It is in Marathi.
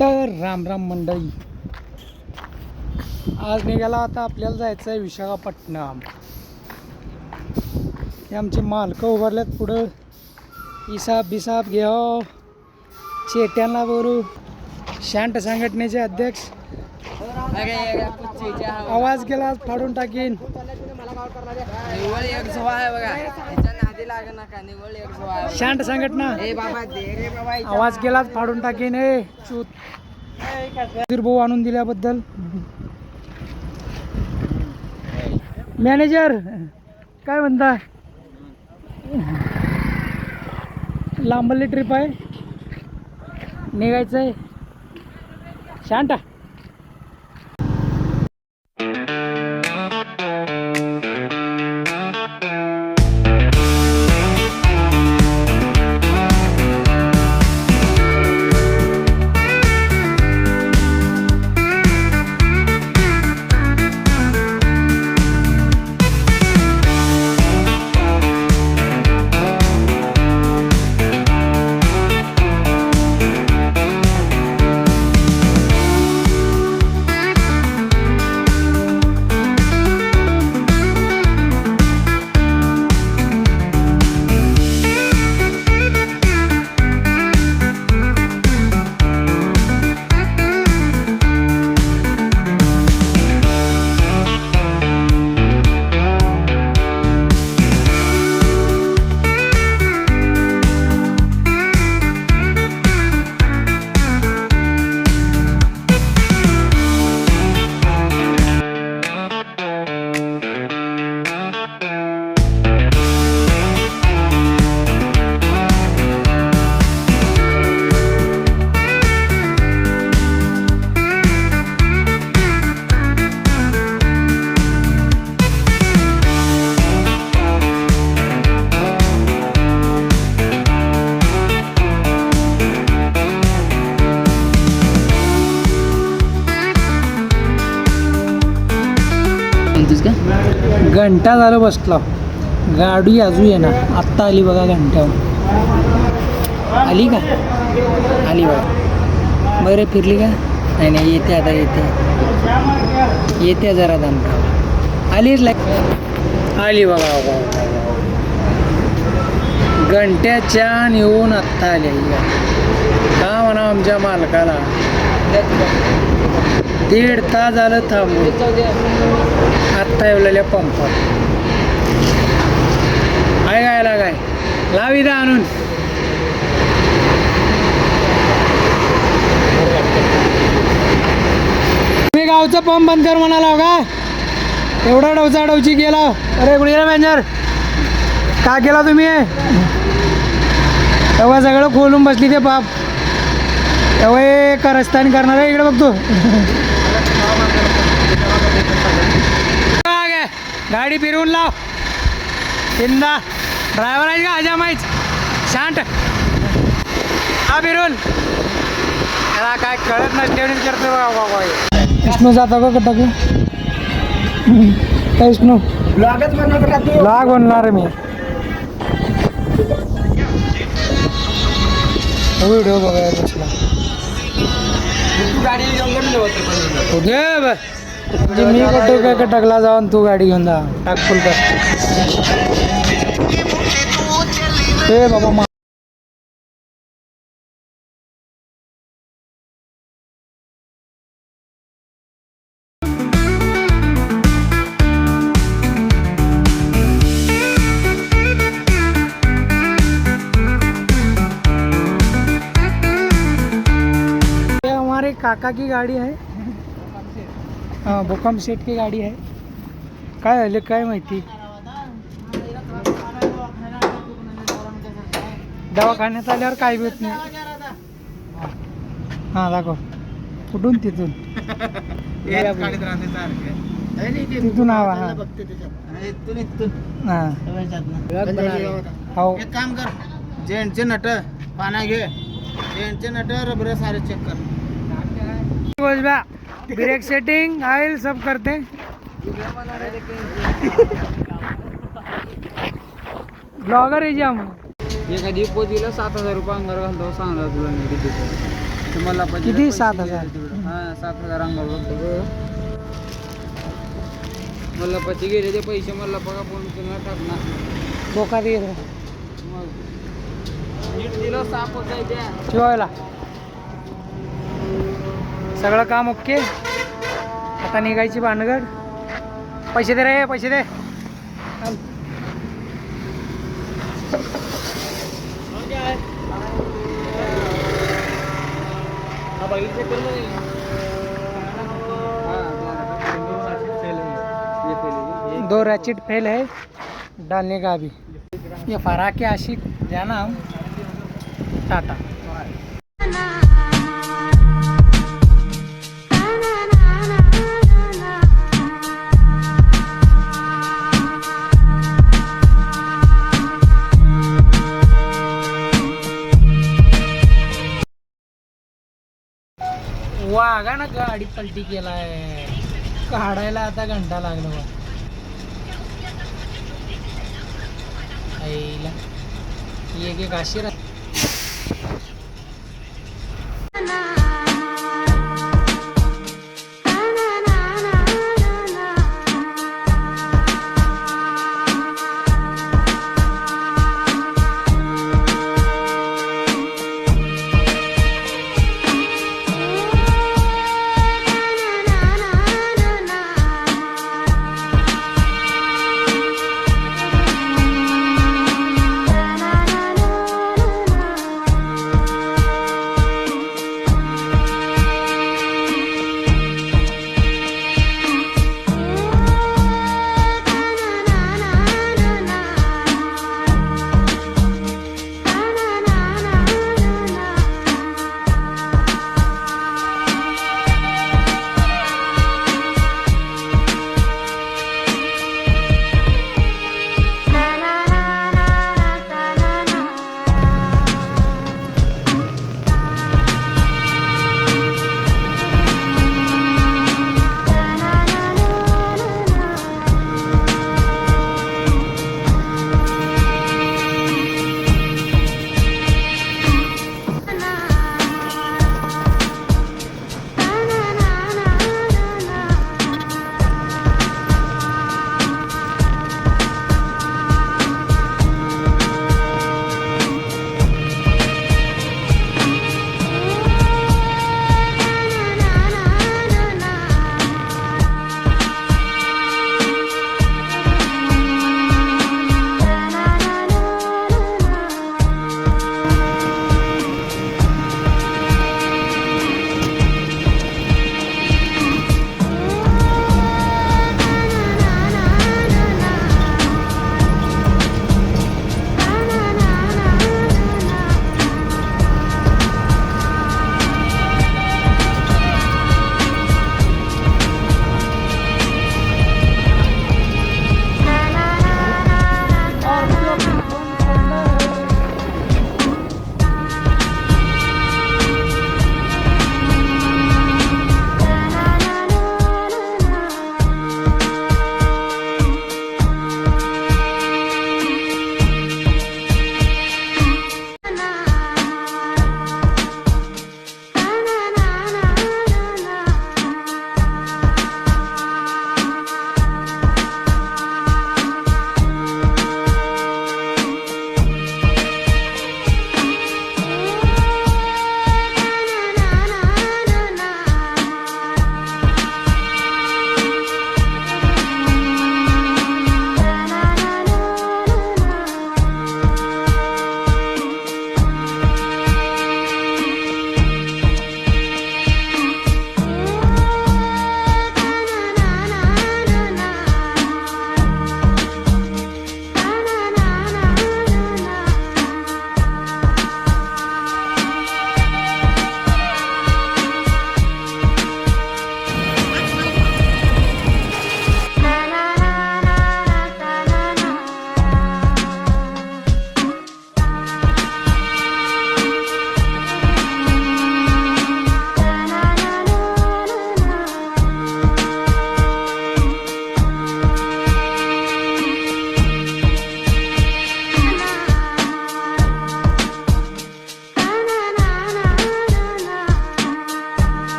तर राम राम मंडळी. आज निघाला आता आपल्याला जायचं आहे विशाखापट्टणम. हे आमचे मालकं उभारल्यात पुढं. इसाब बिसाब घ्या. चेट्यांना बोलू. शांत संघटनेचे अध्यक्ष. आवाज गेला फाडून टाकीन. एक शांत संघटना ए बाबा दे रे बाबा आवाज गेला फाडून टाकीन ए. चूत. भाऊ आणून दिल्याबद्दल. मॅनेजर काय म्हणता? लांबली ट्रिप आहे. निघायचं आहे शांत. घंटा झालं बसला. गाडी अजू येणार. आत्ता आली बघा घंट्यावर. आली का? आली बघा. बरं फिरली का? नाही नाही येते आता येते. येते जरा दमका. आलीच लाग आली बघा बघा, घंट्याच्या येऊन आत्ता आली ही का म्हणा आमच्या मालकाला. दीड तास झालं थांबू आत्ता येवलेल्या पंपावर आहे काय लागाय लाव इथं आणून. तुम्ही गावचं पंप बंद कर म्हणाला का? एवढा डवचा डवची गेला अरे गुडिया मॅनेजर का केला तुम्ही? तेव्हा सगळं खोलून बसली ते बाप तेव्हा एक करस्तानी करणार आहे इकडे बघतो आग आहे. गाडी फिरवून लाव. तिंदा ड्रायव्हर आहे का? अजा माहीत. शांत. हा फिरून. त्याला काय कळत नसल्याने करतो बघा बाबा हे. विष्णू जातो का टाकू विष्णू ब्लॉगच बनवत राहते लाग बनणार मी. व्हिडिओ बघायला गाडी बे. म्हणजे मी कुठे काय टाकला जाऊन तू गाडी घेऊन जा. टाक फुल कर ए बाबा मा ये हमारे काका की गाडी है। हां भूकंप सेट की गाडी आहे. काय झाले काय माहिती? दवाखान्यात आल्यावर काय भेट नाही. हां दाखव. कुठून तिथून? तिथून हवा हां. हां हो. एक काम कर जेंटचे नट पाना घे. जेंटचे नट रबर सारे चेक कर. बोल बा. ब्रेक सेटिंग ऑयल सब करते. ब्लॉगर आहे जे हम एखादी पोतीला सात हजार रुपये अंगार घालतो सांगला तुला मी किती मला किती? सात हजार. हा सात हजार अंगावर मला पती गेले ते पैसे मला बघा फोन तुला टाकणार बोका दे मग. नीट दिलं साप होत आहे त्या. शिवायला. सगळं काम ओके. आता निघायची भानगड. पैसे दे रे पैसे दे. दो रैचिट फेल है डालने का अभी ये फराके आशिक जाना हम टाटा। बघा ना गाडी पलटी केलाय. काढायला आता घंटा लागला बा आईला. एक एक अशी